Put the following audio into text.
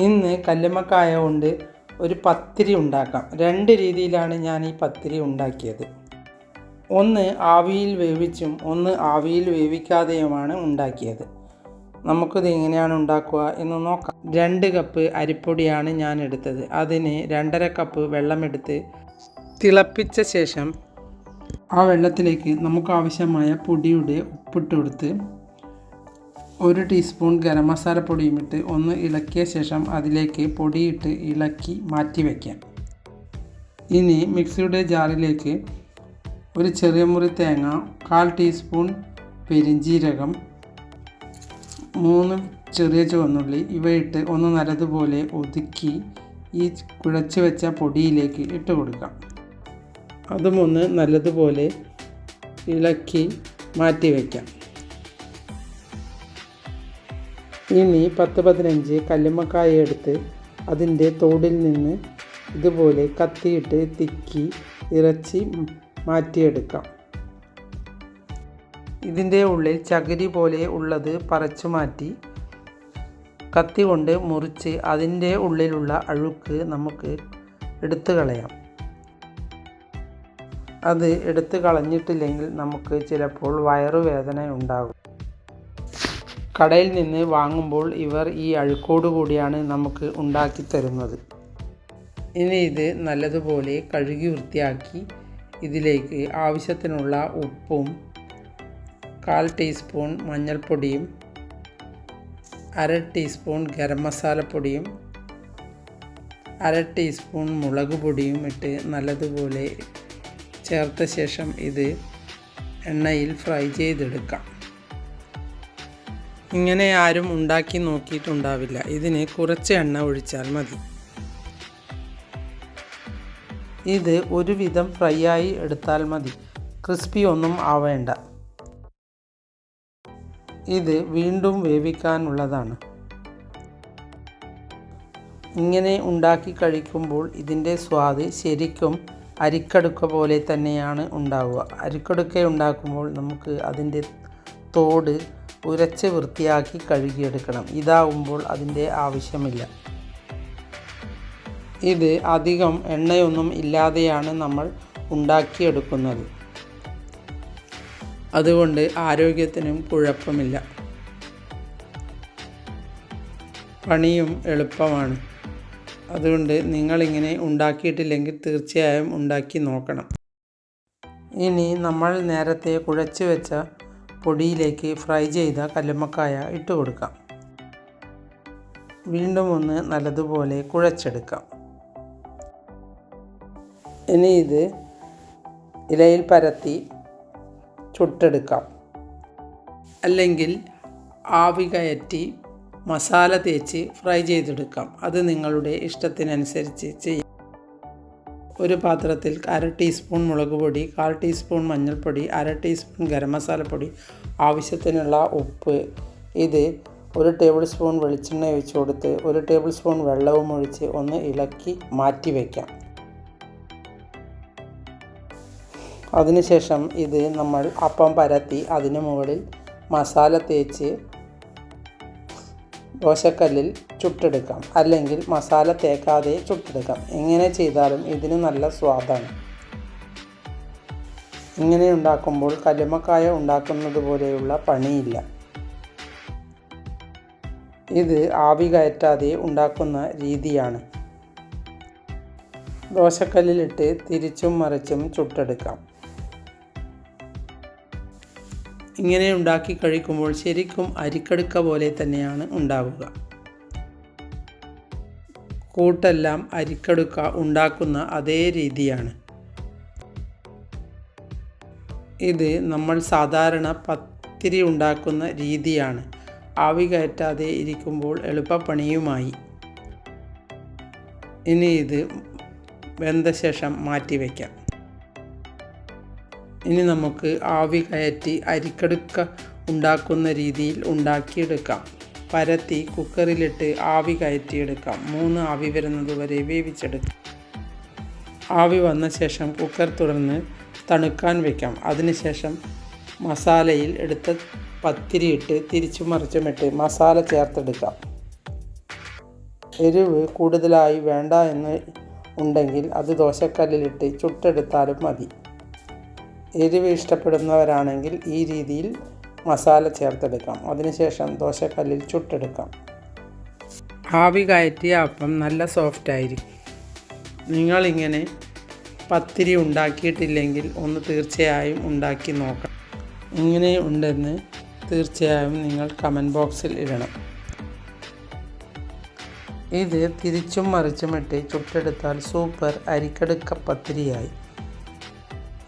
ഇന്ന് കല്ലുമ്മക്കായ കൊണ്ട് ഒരു പത്തിരി ഉണ്ടാക്കാം. രണ്ട് രീതിയിലാണ് ഞാൻ ഈ പത്തിരി ഉണ്ടാക്കിയത്. ഒന്ന് ആവിയിൽ വേവിച്ചും ഒന്ന് ആവിയിൽ വേവിക്കാതെയുമാണ് ഉണ്ടാക്കിയത്. നമുക്കിത് എങ്ങനെയാണ് ഉണ്ടാക്കുക എന്ന് നോക്കാം. രണ്ട് കപ്പ് അരിപ്പൊടിയാണ് ഞാൻ എടുത്തത്. അതിന് രണ്ടര കപ്പ് വെള്ളമെടുത്ത് തിളപ്പിച്ച ശേഷം ആ വെള്ളത്തിലേക്ക് നമുക്ക് ആവശ്യമായ പൊടിയുടെ ഉപ്പിട്ട് കൊടുത്ത് ഒരു ടീസ്പൂൺ ഗരം മസാല പൊടിയും ഇട്ട് ഒന്ന് ഇളക്കിയ ശേഷം അതിലേക്ക് പൊടിയിട്ട് ഇളക്കി മാറ്റി വയ്ക്കാം ഇനി മിക്സിയുടെ ജാറിലേക്ക് ഒരു ചെറിയ മുറി തേങ്ങ കാൽ ടീസ്പൂൺ പെരിഞ്ജീരകം മൂന്ന് ചെറിയ ചുവന്നുള്ളി ഇവയിട്ട് ഒന്ന് നല്ലതുപോലെ ഒതുക്കി ഈ കുഴച്ച് വെച്ച പൊടിയിലേക്ക് ഇട്ട് കൊടുക്കാം. അതും ഒന്ന് നല്ലതുപോലെ ഇളക്കി മാറ്റി വയ്ക്കാം ഇനി പത്ത് പതിനഞ്ച് കല്ലുമ്മക്കായ എടുത്ത് അതിന്റെ തോടിൽ നിന്ന് ഇതുപോലെ കത്തിയിട്ട് തിക്കി ഇറച്ചി മാറ്റിയെടുക്കാം. ഇതിന്റെ ഉള്ളിൽ ചകിരി പോലെ ഉള്ളത് പറിച്ചു മാറ്റി കത്തി കൊണ്ട് മുറിച്ച് അതിന്റെ ഉള്ളിലുള്ള അഴുക്ക് നമുക്ക് എടുത്തു കളയാം. അത് എടുത്തു കളഞ്ഞിട്ടില്ലെങ്കിൽ നമുക്ക് ചിലപ്പോൾ വയറുവേദന ഉണ്ടാകും. കടയിൽ നിന്ന് വാങ്ങുമ്പോൾ ഇവർ ഈ അഴുക്കോട് കൂടിയാണ് നമുക്ക് ഉണ്ടാക്കി തരുന്നത്. ഇനി ഇത് നല്ലതുപോലെ കഴുകി വൃത്തിയാക്കി ഇതിലേക്ക് ആവശ്യത്തിനുള്ള ഉപ്പും കാൽ ടീസ്പൂൺ മഞ്ഞൾപ്പൊടിയും അര ടീസ്പൂൺ ഗരം മസാലപ്പൊടിയും അര ടീസ്പൂൺ മുളക് പൊടിയും ഇട്ട് നല്ലതുപോലെ ചേർത്ത ശേഷം ഇത് എണ്ണയിൽ ഫ്രൈ ചെയ്തെടുക്കാം. ഇങ്ങനെ ആരും ഉണ്ടാക്കി നോക്കിയിട്ടുണ്ടാവില്ല. ഇതിന് കുറച്ച് എണ്ണ ഒഴിച്ചാൽ മതി. ഇത് ഒരുവിധം ഫ്രൈ ആയി എടുത്താൽ മതി. ക്രിസ്പി ഒന്നും ആവേണ്ട. ഇത് വീണ്ടും വേവിക്കാനുള്ളതാണ്. ഇങ്ങനെ ഉണ്ടാക്കി കഴിക്കുമ്പോൾ ഇതിന്റെ സ്വാദ് ശരിക്കും അരിക്കടുക്ക പോലെ തന്നെയാണ് ഉണ്ടാവുക. അരിക്കടുക്ക ഉണ്ടാക്കുമ്പോൾ നമുക്ക് അതിന്റെ തോട് ഉരച്ച് വൃത്തിയാക്കി കഴുകിയെടുക്കണം. ഇതാവുമ്പോൾ അതിന്റെ ആവശ്യമില്ല. ഇത് അധികം എണ്ണയൊന്നും ഇല്ലാതെയാണ് നമ്മൾ ഉണ്ടാക്കിയെടുക്കുന്നത്. അതുകൊണ്ട് ആരോഗ്യത്തിനും കുഴപ്പമില്ല. പണിയും എളുപ്പമാണ്. അതുകൊണ്ട് നിങ്ങളിങ്ങനെ ഉണ്ടാക്കിയിട്ടില്ലെങ്കിൽ തീർച്ചയായും ഉണ്ടാക്കി നോക്കണം. ഇനി നമ്മൾ നേരത്തെ കുഴച്ച് വെച്ച പൊടിയിലേക്ക് ഫ്രൈ ചെയ്ത കല്ലുമ്മക്കായ ഇട്ട് കൊടുക്കാം. വീണ്ടും ഒന്ന് നല്ലതുപോലെ കുഴച്ചെടുക്കാം. ഇനി ഇത് ഇലയിൽ പരത്തി ചുട്ടെടുക്കാം. അല്ലെങ്കിൽ ആവി കയറ്റി മസാല തേച്ച് ഫ്രൈ ചെയ്തെടുക്കാം. അത് നിങ്ങളുടെ ഇഷ്ടത്തിനനുസരിച്ച് ചെയ്യാം. ഒരു പാത്രത്തിൽ അര ടീസ്പൂൺ മുളക് പൊടി കാൽ ടീസ്പൂൺ മഞ്ഞൾപ്പൊടി അര ടീസ്പൂൺ ഗരം മസാലപ്പൊടി ആവശ്യത്തിനുള്ള ഉപ്പ് ഇത് ഒരു ടേബിൾ സ്പൂൺ വെളിച്ചെണ്ണ ഒഴിച്ച് കൊടുത്ത് ഒരു ടേബിൾ സ്പൂൺ വെള്ളവും ഒഴിച്ച് ഒന്ന് ഇളക്കി മാറ്റി വയ്ക്കാം അതിനുശേഷം ഇത് നമ്മൾ അപ്പം പരത്തി അതിന് മുകളിൽ മസാല തേച്ച് ദോശക്കല്ലിൽ ചുട്ടെടുക്കാം. അല്ലെങ്കിൽ മസാല തേക്കാതെ ചുട്ടെടുക്കാം. എങ്ങനെ ചെയ്താലും ഇതിന് നല്ല സ്വാദാണ്. ഇങ്ങനെ ഉണ്ടാക്കുമ്പോൾ കല്ലുമക്കായ ഉണ്ടാക്കുന്നത് പോലെയുള്ള പണിയില്ല. ഇത് ആവി കയറ്റാതെ ഉണ്ടാക്കുന്ന രീതിയാണ്. ദോശക്കല്ലിലിട്ട് തിരിച്ചും മറിച്ചും ചുട്ടെടുക്കാം. ഇങ്ങനെ ഉണ്ടാക്കി കഴിക്കുമ്പോൾ ശരിക്കും അരിക്കടുക്ക പോലെ തന്നെയാണ് ഉണ്ടാവുക. കൂട്ടെല്ലാം അരിക്കടുക്ക ഉണ്ടാക്കുന്ന അതേ രീതിയാണ്. ഇത് നമ്മൾ സാധാരണ പത്തിരി ഉണ്ടാക്കുന്ന രീതിയാണ്. ആവി കയറ്റാതെ ഇരിക്കുമ്പോൾ എളുപ്പപ്പണിയുമായി. ഇനി ഇത് വെന്ത ശേഷം മാറ്റി വയ്ക്കാം. ഇനി നമുക്ക് ആവി കയറ്റി അരിക്കടുക്ക ഉണ്ടാക്കുന്ന രീതിയിൽ ഉണ്ടാക്കിയെടുക്കാം. പരത്തി കുക്കറിലിട്ട് ആവി കയറ്റിയെടുക്കാം. മൂന്ന് ആവി വരുന്നത് വരെ വേവിച്ചെടുക്കാം. ആവി വന്ന ശേഷം കുക്കർ തുറന്ന് തണുക്കാൻ വെക്കാം. അതിനുശേഷം മസാലയിൽ എടുത്ത പത്തിരിയിട്ട് തിരിച്ചു മറിച്ചുമിട്ട് മസാല ചേർത്തെടുക്കാം. എരിവ് കൂടുതലായി വേണ്ട എന്ന് ഉണ്ടെങ്കിൽ അത് ദോശക്കല്ലിലിട്ട് ചുട്ടെടുത്താലും മതി. എരിവ് ഇഷ്ടപ്പെടുന്നവരാണെങ്കിൽ ഈ രീതിയിൽ മസാല ചേർത്തെടുക്കാം. അതിനുശേഷം ദോശക്കല്ലിൽ ചുട്ടെടുക്കാം. ആവി കയറ്റിയ അപ്പം നല്ല സോഫ്റ്റ് ആയിരിക്കും. നിങ്ങളിങ്ങനെ പത്തിരി ഉണ്ടാക്കിയിട്ടില്ലെങ്കിൽ ഒന്ന് തീർച്ചയായും ഉണ്ടാക്കി നോക്കാം ഇങ്ങനെ ഉണ്ടെന്ന് തീർച്ചയായും നിങ്ങൾ കമന്റ് ബോക്സിൽ ഇടണം. ഇത് തിരിച്ചും മറിച്ചും ഇട്ട് ചുട്ടെടുത്താൽ സൂപ്പർ അരിക്കടുക്ക പത്തിരിയായി.